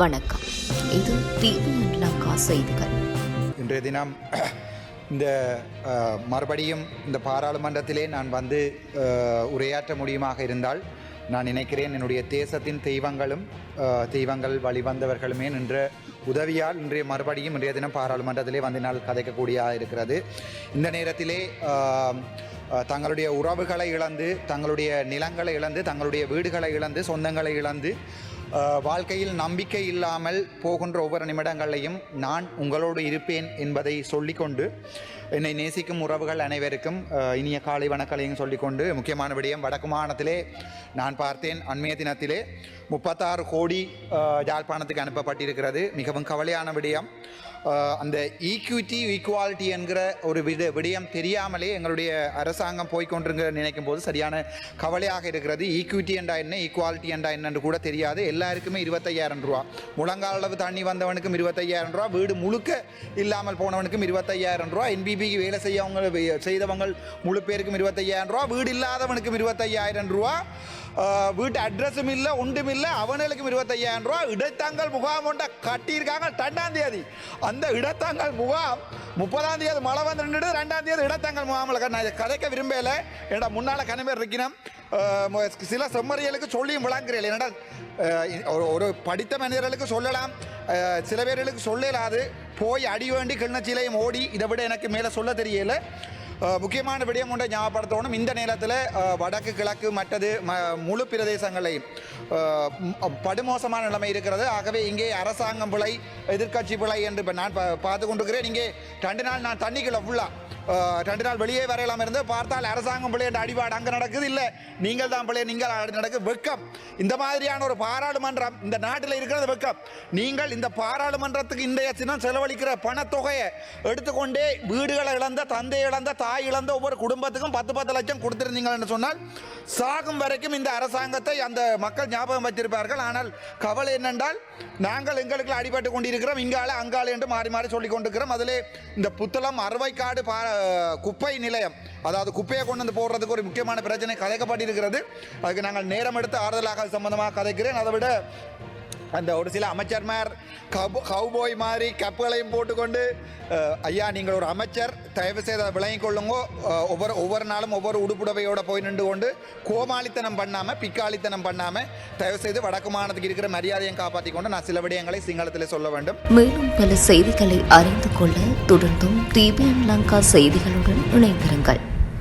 வணக்கம். இது டிவிஎன் லங்கா செய்திகள். இன்றைய தினம் இந்த மறுபடியும் இந்த பாராளுமன்றத்திலே நான் வந்து உரையாற்ற முடியுமாக இருந்தால் நான் நினைக்கிறேன் என்னுடைய தேசத்தின் தெய்வங்களும் தெய்வங்கள் வழிவந்தவர்களுமே நின்ற உதவியால் இன்றைய மறுபடியும் இன்றைய தினம் பாராளுமன்றத்திலே வந்து நாள் கதைக்கக்கூடியதாக இருக்கிறது. இந்த நேரத்திலே தங்களுடைய உறவுகளை இழந்து தங்களுடைய நிலங்களை இழந்து தங்களுடைய வீடுகளை இழந்து சொந்தங்களை இழந்து வாழ்க்கையில் நம்பிக்கை இல்லாமல் போகின்ற ஒவ்வொரு நிமிடங்களையும் நான் உங்களோடு இருப்பேன் என்பதை சொல்லிக்கொண்டு என்னை நேசிக்கும் உறவுகள் அனைவருக்கும் இனிய காலை வணக்கலையும் சொல்லிக்கொண்டு முக்கியமான விடயம் வடக்கு மாகாணத்திலே நான் பார்த்தேன். அண்மைய தினத்திலே முப்பத்தாறு கோடி யாழ்ப்பாணத்துக்கு அனுப்பப்பட்டிருக்கிறது. மிகவும் கவலையான விடயம். அந்த ஈக்விட்டி ஈக்குவாலிட்டி என்கிற ஒரு விட விடயம் தெரியாமலே எங்களுடைய அரசாங்கம் போய்கொண்டிருங்க நினைக்கும் போது சரியான கவலையாக இருக்கிறது. ஈக்விட்டி என்றா என்ன ஈக்குவாலிட்டி என்றா என்னன்னு கூட தெரியாது. எல்லாருக்குமே இருபத்தையாயிரம் ரூபா. முழங்கால் அளவு தண்ணி வந்தவனுக்கும் இருபத்தையாயிரம் ரூபா. வீடு முழுக்க இல்லாமல் போனவனுக்கும் இருபத்தையாயிரம் ரூபா. என்பிபிக்கு வேலை செய்யவங்க வே- செய்தவங்க முழு பேருக்கும் இருபத்தையாயிரம் ரூபா வீடு இல்லாதவனுக்கும் இருபத்தையாயிரம் ரூபா வீட்டு அட்ரஸும் இல்லை ஒன்றும் இல்லை அவனுக்கும் இருபத்தையாயிரம் ரூபா இடைத்தாங்கல் முகாம் ஒன்றை கட்டியிருக்காங்க ரெண்டாம் தேதி. அந்த இடத்தாங்கல் முகாம் முப்பதாம் தேதி மழை வந்து நின்றுட்டு ரெண்டாம் தேதி இடத்தாங்கல் முகாமில் நான் இதை கதைக்க விரும்பலை. என்னடா முன்னால் கனவேர் இருக்கணும். சில செம்மறிகளுக்கு சொல்லியும் விளங்குறேன். என்னடா ஒரு- படித்த மனிதர்களுக்கு சொல்லலாம். சில பேர்களுக்கு சொல்லலாது. போய் அடி வேண்டி கிண்ணச்சிலையும் ஓடி இதை விட எனக்கு மேலே சொல்ல தெரியல. முக்கியமான விடயம் ஒன்றை ஞாபகப்படுத்தணும். இந்த நேரத்தில் வடக்கு கிழக்கு மற்றது ம முழு பிரதேசங்களையும் படுமோசமான நிலைமை இருக்கிறது. ஆகவே இங்கே அரசாங்கம் பிழை எதிர்கட்சி பிழை என்று இப்போ நான் பார்த்து கொண்டிருக்கிறேன். இங்கே ரெண்டு நாள் நான் தண்ணிக்குள்ள ஃபுல்லாக ரெண்டு நாள் வெளியே வரையலாம் இருந்து பார்த்தால் அரசாங்கம் பிள்ளை என்ற அடிபாடு அங்கே நடக்குது. இல்லை நீங்கள் தான் பிள்ளை நீங்கள் நடக்கு வெக்கம். இந்த மாதிரியான ஒரு பாராளுமன்றம் இந்த நாட்டில் இருக்கிறது வெக்கம். நீங்கள் இந்த பாராளுமன்றத்துக்கு இன்றைய தினம் செலவழிக்கிற பணத்தொகையை எடுத்துக்கொண்டே வீடுகளை இழந்த தந்தை இழந்த தாய் இழந்த ஒவ்வொரு குடும்பத்துக்கும் பத்து பத்து லட்சம் கொடுத்துருந்தீங்கன்னு சொன்னால் சாகும் வரைக்கும் இந்த அரசாங்கத்தை அந்த மக்கள் ஞாபகம் வச்சிருப்பார்கள். ஆனால் கவலை என்னென்றால் நாங்கள் எங்களுக்கு அடிபட்டு கொண்டிருக்கிறோம். இங்கால அங்கால என்று மாறி மாறி சொல்லிக் கொண்டிருக்கிறோம். அதிலே இந்த புத்தளம் அறுவைக்காடு பா குப்பை நிலையம் அதாவது குப்பையை கொண்டு வந்து போடுறதுக்கு ஒரு முக்கியமான பிரச்சனை கதைக்கப்பட்டிருக்கிறது. அதுக்கு நாங்கள் நேரம் எடுத்து ஆறுதலாக அது சம்பந்தமாக கதைக்கிறேன். அதை விட அந்த ஒரு சில அமைச்சர்மார் கவு கவுபோய் மாதிரி கப்புகளையும் போட்டுக்கொண்டு ஐயா நீங்கள் ஒரு அமைச்சர் தயவு செய்து அதை விளங்கிக் ஒவ்வொரு ஒவ்வொரு நாளும் ஒவ்வொரு உடுப்புடவையோட போய் நின்று கொண்டு கோமாளித்தனம் பண்ணாமல் பிக்காளித்தனம் பண்ணாமல் தயவு செய்து வடக்கு மாநிலத்துக்கு இருக்கிற மரியாதையை காப்பாற்றி கொண்டு நான் சில விடயங்களை சிங்களத்தில் சொல்ல வேண்டும். மேலும் பல செய்திகளை அறிந்து கொள்ள தொடர்ந்தும் டிபிஎன் லங்கா செய்திகளுடன் இணைந்திருங்கள்.